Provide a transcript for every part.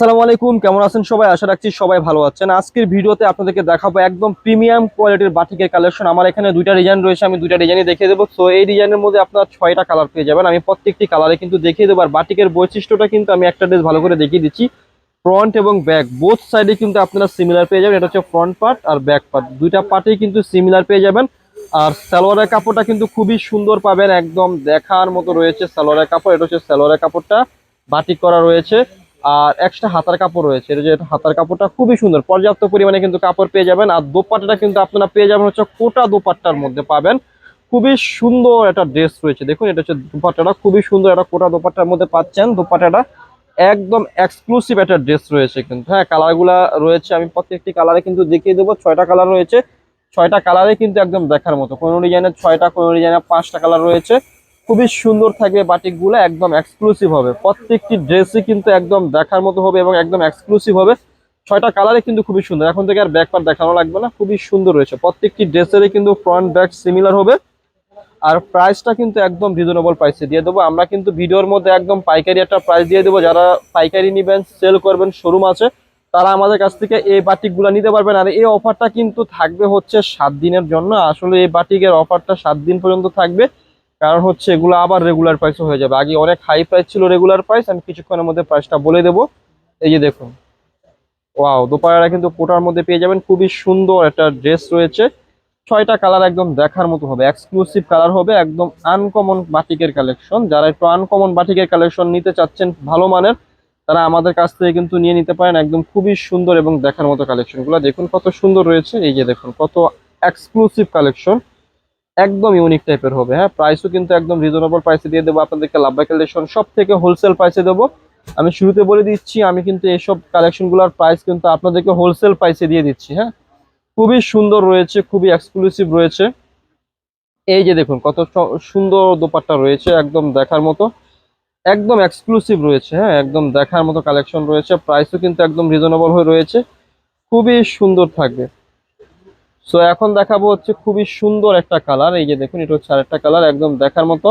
আসসালামু আলাইকুম, কেমন আছেন সবাই? আশা রাখছি সবাই ভালো আছেন। আজকের ভিডিওতে আপনাদেরকে দেখাবো একদম প্রিমিয়াম কোয়ালিটির বাটিকের কালেকশন। আমার এখানে দুইটা ডিজাইন রয়েছে, আমি দুইটা ডিজাইনই দেখিয়ে দেবো। তো এই ডিজাইনের মধ্যে আপনার ছয়টা কালার পেয়ে যাবেন। আমি প্রত্যেকটি কালারে কিন্তু দেখিয়ে দেবো। আর বাটিকের বৈশিষ্ট্যটা কিন্তু আমি একটা ড্রেস ভালো করে দেখিয়ে দিচ্ছি। ফ্রন্ট এবং ব্যাক বোথ সাইডে কিন্তু আপনারা সিমিলার পেয়ে যাবেন। এটা হচ্ছে ফ্রন্ট পার্ট আর ব্যাক পার্ট দুইটা পার্টেই কিন্তু সিমিলার পেয়ে যাবেন। আর সালোয়ারের কাপড়টা কিন্তু খুবই সুন্দর পাবেন। একদম দেখার মতো রয়েছে সালোয়ারের কাপড়। এটা হচ্ছে সালোয়ারের কাপড়টা বাটিক করা রয়েছে। আর এক্সট্রা হাতার কাপড় রয়েছে। এটা যে হাতার কাপড়টা খুবই সুন্দর। পর্যাপ্ত পরিমাণে কিন্তু কাপড় পেয়ে যাবেন। আর দোপাট্টাটা কিন্তু আপনারা পেয়ে যাবেন হচ্ছে কোটা দোপাট্টার মধ্যে পাবেন। খুবই সুন্দর একটা ড্রেস রয়েছে। দেখুন, এটা হচ্ছে দোপাট্টাটা। খুবই সুন্দর একটা কোটা দোপাট্টার মধ্যে পাচ্ছেন দোপাট্টাটা। একদম এক্সক্লুসিভ একটা ড্রেস রয়েছে কিন্তু। হ্যাঁ কালারগুলা রয়েছে। আমি প্রত্যেকটি কালারে কিন্তু দেখিয়ে দেবো। ছয়টা কালার রয়েছে। ছয়টা কালারে কিন্তু একদম দেখার মতো। কোনো ডিজাইনের ছয়টা, কোনো ডিজাইনের পাঁচটা কালার রয়েছে। খুবই সুন্দর থাকবে বাটিকগুলো, একদম এক্সক্লুসিভ হবে। প্রত্যেকটি ড্রেসই কিন্তু একদম দেখার মতো হবে এবং একদম এক্সক্লুসিভ হবে। ছয়টা কালারে কিন্তু খুবই সুন্দর। এখন থেকে আর ব্যাক পার্ট দেখানো লাগবে না, খুবই সুন্দর রয়েছে। প্রত্যেকটি ড্রেসেরই কিন্তু ফ্রন্ট ব্যাক সিমিলার হবে। আর প্রাইসটা কিন্তু একদম রিজনেবল প্রাইসে দিয়ে দেবো। আমরা কিন্তু ভিডিওর মধ্যে একদম পাইকারি একটা প্রাইস দিয়ে দেবো। যারা পাইকারি নেবেন সেল করবেন শোরুম আছে, তারা আমাদের কাছ থেকে এই বাটিকগুলো নিতে পারবেন। আর এই অফারটা কিন্তু থাকবে হচ্ছে সাত দিনের জন্য। আসলে এই বাটিকের অফারটা সাত দিন পর্যন্ত থাকবে। কারণ হচ্ছে এগুলো আবার রেগুলার প্রাইসও হয়ে যাবে। আগে অনেক হাই প্রাইস ছিল রেগুলার প্রাইস আমি কিছুক্ষণের মধ্যে প্রাইসটা বলে দেবো। এই যে দেখুন। ওয়াও দোপাড়াটা কিন্তু কোটার মধ্যে পেয়ে যাবেন। খুবই সুন্দর একটা ড্রেস রয়েছে। ছয়টা কালার একদম দেখার মতো হবে। এক্সক্লুসিভ কালার হবে, একদম আনকমন বাটিকের কালেকশন যারা একটু আনকমন বাটিকের কালেকশন নিতে চাচ্ছেন ভালো মানের, তারা আমাদের কাছ থেকে কিন্তু নিয়ে নিতে পারেন একদম খুবই সুন্দর এবং দেখার মতো কালেকশনগুলো দেখুন কত সুন্দর রয়েছে। এই যে দেখুন, কত এক্সক্লুসিভ কালেকশন একদম ইউনিক টাইপের হবে হ্যাঁ? প্রাইসও কিন্তু একদম রিজনেবল প্রাইসে দিয়ে দেবো। আপনাদেরকে লাভবাই কালেকশন সব থেকে হোলসেল প্রাইসে দেবো। আমি শুরুতে বলে দিচ্ছি, আমি কিন্তু এইসব কালেকশনগুলোর প্রাইস কিন্তু আপনাদেরকে হোলসেল প্রাইসে দিয়ে দিচ্ছি হ্যাঁ? খুবই সুন্দর রয়েছে, খুবই এক্সক্লুসিভ রয়েছে। এই যে দেখুন, কত সুন্দর দোপাট্টা রয়েছে, একদম দেখার মতো। একদম এক্সক্লুসিভ রয়েছে হ্যাঁ? একদম দেখার মতো কালেকশন রয়েছে। প্রাইসও কিন্তু একদম রিজনেবল হয়ে রয়েছে। খুবই সুন্দর থাকবে। সো এখন দেখাবো হচ্ছে খুবই সুন্দর একটা কালার এই যে দেখুন, এটা হচ্ছে আরেকটা কালার একদম দেখার মতো।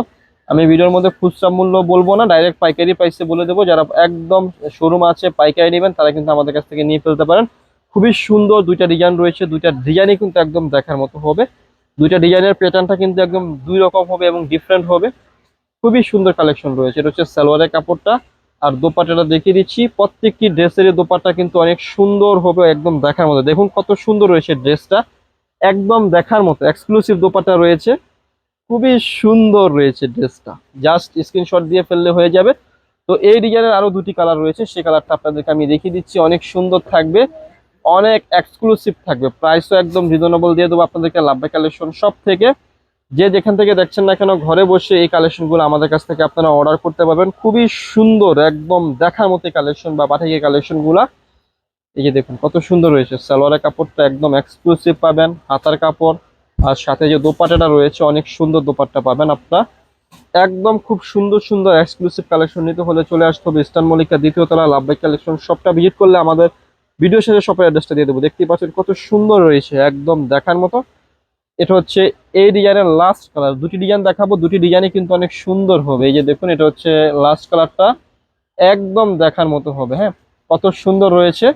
আমি ভিডিওর মধ্যে খুচরা মূল্য বলব না ডাইরেক্ট পাইকারি প্রাইসে বলে দেবো। যারা একদম শোরুম আছে, পাইকারি নেবেন, তারা কিন্তু আমাদের কাছ থেকে নিয়ে ফেলতে পারেন। খুবই সুন্দর দুইটা ডিজাইন রয়েছে, দুইটা ডিজাইনই কিন্তু একদম দেখার মতো হবে। দুইটা ডিজাইনের প্যাটার্নটা কিন্তু একদম দুই রকম হবে এবং ডিফারেন্ট হবে। খুবই সুন্দর কালেকশন রয়েছে। এটা হচ্ছে সালোয়ারের কাপড়টা। আর দোপাট্টাটা দেখিয়ে দিচ্ছি, প্রত্যেকটি ড্রেসের দোপাট্টা কিন্তু অনেক সুন্দর হবে, একদম দেখার মতো। দেখুন কত সুন্দর রয়েছে ড্রেসটা একদম দেখার মতো এক্সক্লুসিভ দোপাট্টা রয়েছে। খুবই সুন্দর রয়েছে ড্রেসটা। জাস্ট স্ক্রিনশট দিয়ে ফেললে হয়ে যাবে। তো এই ডিজাইনের আরও দুটি কালার রয়েছে। সেই কালারটা আপনাদেরকে আমি দেখিয়ে দিচ্ছি। অনেক সুন্দর থাকবে। অনেক এক্সক্লুসিভ থাকবে। প্রাইসও একদম রিজনেবল দিয়ে দেবো আপনাদেরকে। লাভবে কালেকশন সব থেকে। যে যেখান থেকে দেখছেন না কেন, ঘরে বসে এই কালেকশনগুলো আমাদের কাছ থেকে আপনারা অর্ডার করতে পারবেন। খুবই সুন্দর, একদম দেখার মতো কালেকশন বা বাটিকের কালেকশনগুলা এই যে দেখুন, কত সুন্দর রয়েছে সালোয়ারের কাপড়টা একদম এক্সক্লুসিভ পাবেন, হাতার কাপড়, আর সাথে যে দোপাট্টাটা রয়েছে, অনেক সুন্দর দোপাট্টা পাবেন আপনারা। একদম খুব সুন্দর সুন্দর এক্সক্লুসিভ কালেকশন নিতে হলে চলে আসতে হবে ইস্টার্ন মল্লিকা দ্বিতীয় তলা লাভবাই কালেকশন শপটা ভিজিট করলে আমাদের ভিডিও সাথে শপের অ্যাড্রেসটা দিয়ে দেবো। দেখতেই পাচ্ছেন কত সুন্দর রয়েছে, একদম দেখার মতো। এটা হচ্ছে এই ডিজাইনের লাস্ট কালার দুটি ডিজাইন দেখাবো, দুটি ডিজাইনই কিন্তু অনেক সুন্দর হবে। এই যে দেখুন, এটা হচ্ছে লাস্ট কালারটা একদম দেখার মতো হবে হ্যাঁ। কত সুন্দর রয়েছে।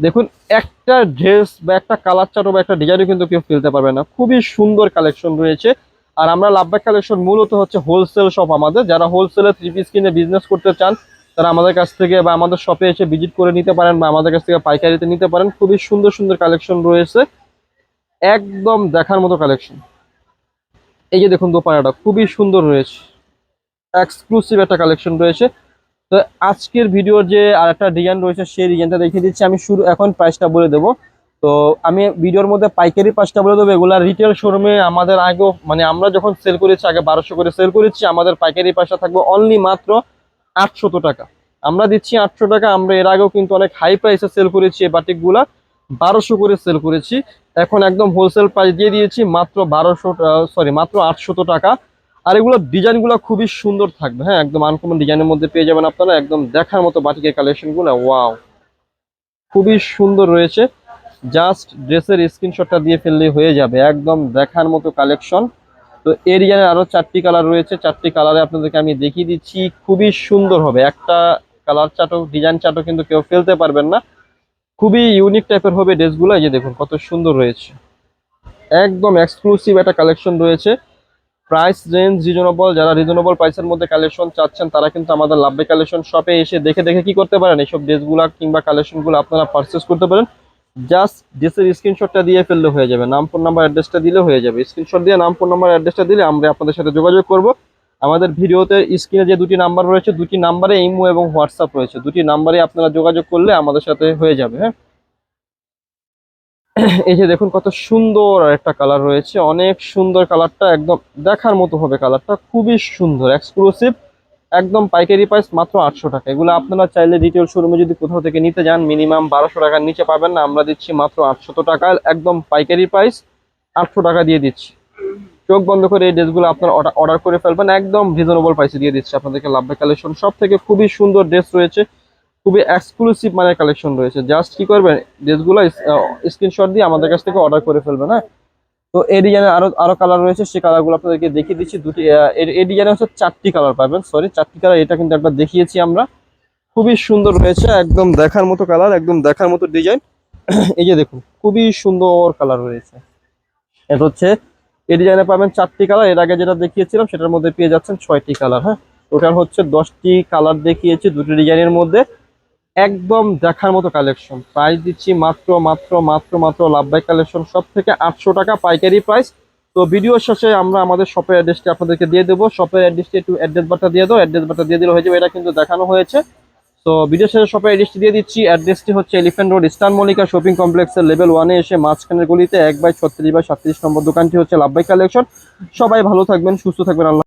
দেখুন, একটা ড্রেস বা একটা কালার চার্ট বা একটা ডিজাইনও কিন্তু কেউ ফেলতে পারবে না। খুবই সুন্দর কালেকশন রয়েছে। আর আমরা লাভবাক কালেকশন মূলত হচ্ছে হোলসেল শপ আমাদের। যারা হোলসেলে থ্রি পিস কিনে বিজনেস করতে চান, তারা আমাদের কাছ থেকে বা আমাদের শপে এসে ভিজিট করে নিতে পারেন বা আমাদের কাছ থেকে পাইকারিতে নিতে পারেন। খুবই সুন্দর সুন্দর কালেকশন রয়েছে। একদম দেখার মতো কালেকশন এই যে দেখুন দোপানাটা খুবই সুন্দর রয়েছে। এক্সক্লুসিভ একটা কালেকশন রয়েছে। তো আজকের ভিডিওর যে আর একটা ডিজাইন রয়েছে, সেই ডিজাইনটা দেখিয়ে দিচ্ছি। আমি শুরু এখন প্রাইসটা বলে দেবো। তো আমি ভিডিওর মধ্যে পাইকারি প্রাইসটা বলে দেবো। এগুলা রিটেল শোরুমে আমাদের আগেও মানে আমরা যখন সেল করেছি, আগে বারোশো করে সেল করেছি, আমাদের পাইকারি প্রাইসটা থাকবে অনলি মাত্র আটশত টাকা। আমরা দিচ্ছি আটশো টাকা, আমরা এর আগেও কিন্তু অনেক হাই প্রাইসে সেল করেছি এই বাটিকগুলা। বারোশো করে সেল করেছি। এখন একদম হোলসেল প্রাইস দিয়ে দিয়েছি, মাত্র বারোশো সরি মাত্র আটশত টাকা। আর এগুলো ডিজাইনগুলো খুবই সুন্দর থাকবে। হ্যাঁ একদম আনকমন ডিজাইনের মধ্যে পেয়ে যাবেন আপনারা। একদম দেখার মতো বাটিকের কালেকশনগুলো ওয়াও খুবই সুন্দর রয়েছে। জাস্ট ড্রেসের স্ক্রিনশটটা দিয়ে ফেললেই হয়ে যাবে। একদম দেখার মতো কালেকশন তো এই ডিজাইনের আরও চারটি কালার রয়েছে। চারটি কালারে আপনাদেরকে আমি দেখিয়ে দিচ্ছি। খুবই সুন্দর হবে। একটা কালার চাটও ডিজাইন চাটও কিন্তু কেউ ফেলতে পারবেন না। খুবই ইউনিক টাইপের হবে ড্রেসগুলো এই যে দেখুন, কত সুন্দর রয়েছে। একদম এক্সক্লুসিভ একটা কালেকশন রয়েছে। প্রাইস রেঞ্জ রিজনেবল যারা রিজনেবল প্রাইসের মধ্যে কালেকশন চাচ্ছেন, তারা কিন্তু আমাদের লাভবে কালেকশন শপে এসে দেখে দেখে কি করতে পারেন? এইসব ড্রেসগুলো কিংবা কালেকশনগুলো আপনারা পারচেস করতে পারেন। জাস্ট ড্রেসের স্ক্রিনশটটা দিয়ে ফেললে হয়ে যাবে। নাম ফোন নাম্বার অ্যাড্রেসটা দিলে হয়ে যাবে। স্ক্রিনশট দিয়ে নাম ফোন নাম্বার অ্যাড্রেসটা দিলে আমরা আপনাদের সাথে যোগাযোগ করব। আমাদের ভিডিওতে স্ক্রিনে যে দুটি নাম্বার রয়েছে, দুটি নাম্বারে ইমো এবং হোয়াটসঅ্যাপ রয়েছে। দুটি নাম্বারে আপনারা যোগাযোগ করলে আমাদের সাথে হয়ে যাবে হ্যাঁ? এই যে দেখুন কত সুন্দর একটা কালার রয়েছে। অনেক সুন্দর কালারটা একদম দেখার মতো হবে কালারটা। খুবই সুন্দর এক্সক্লুসিভ একদম পাইকারি প্রাইস মাত্র আটশো টাকা। এগুলো আপনারা চাইলে রিটেল শোরুমে যদি কোথাও থেকে নিতে যান মিনিমাম বারোশো টাকার নিচে পাবেন না। আমরা দিচ্ছি মাত্র আটশত টাকা, একদম পাইকারি প্রাইস আটশো টাকা দিয়ে দিচ্ছি। চোখ বন্ধ করে এই ড্রেসগুলো আপনারা অর্ডার করে ফেলবেন। একদম রিজনেবল প্রাইসে দিয়ে দিচ্ছি। আপনাদেরকে লাভবে কালেকশন সব থেকে খুবই সুন্দর ড্রেস রয়েছে। খুবই এক্সক্লুসিভ মানে কালেকশন রয়েছে। জাস্ট কি করবেন, ড্রেসগুলো স্ক্রিনশট দিয়ে আমাদের কাছ থেকে অর্ডার করে ফেলবেন হ্যাঁ? তো এই ডিজাইনের আরও আরও কালার রয়েছে, সেই কালারগুলো আপনাদেরকে দেখিয়ে দিচ্ছি। দুটি এই ডিজাইনে হচ্ছে চারটি কালার পাবেন সরি চারটি কালার এটা কিন্তু একবার দেখিয়েছি আমরা। খুবই সুন্দর রয়েছে, একদম দেখার মতো কালার একদম দেখার মতো ডিজাইন এই যে দেখুন, খুবই সুন্দর কালার রয়েছে। এটা হচ্ছে, এই ডিজাইনে পাবেন চারটি কালারের আগে যেটা দেখিয়েছিলাম, সেটার মধ্যে পেয়ে যাচ্ছেন ছয়টি কালার হ্যাঁ? টোটাল হচ্ছে দশটি কালার দেখিয়েছি দুটি ডিজাইনের মধ্যে। একদম দেখার মতো কালেকশন প্রাইস দিচ্ছি মাত্র মাত্র মাত্র মাত্র লাভবাই কালেকশন সব থেকে আটশো টাকা পাইকারি প্রাইস তো ভিডিও শেষে আমরা আমাদের শপের অ্যাড্রেসটি আপনাদেরকে দিয়ে দেবো। শপের অ্যাড্রেসটি একটু অ্যাড্রেস বারটা দিয়ে দেবো অ্যাড্রেস বারটা দিয়ে দিলে হয়ে যাবে এটা কিন্তু দেখানো হয়েছে। তো ভিডিও শেষে শপের অ্যাড্রেসটি দিয়ে দিচ্ছি। অ্যাড্রেসটি হচ্ছে Elephant Road Eastern Mallika shopping কমপ্লেক্সের লেভেল ওয়ানে এসে মাঝখানের গলিতে এক বাই ছত্রিশ বাই সাতত্রিশ নম্বর দোকানটি হচ্ছে লাভবাই কালেকশন সবাই ভালো থাকবেন, সুস্থ থাকবেন। আল্লাহ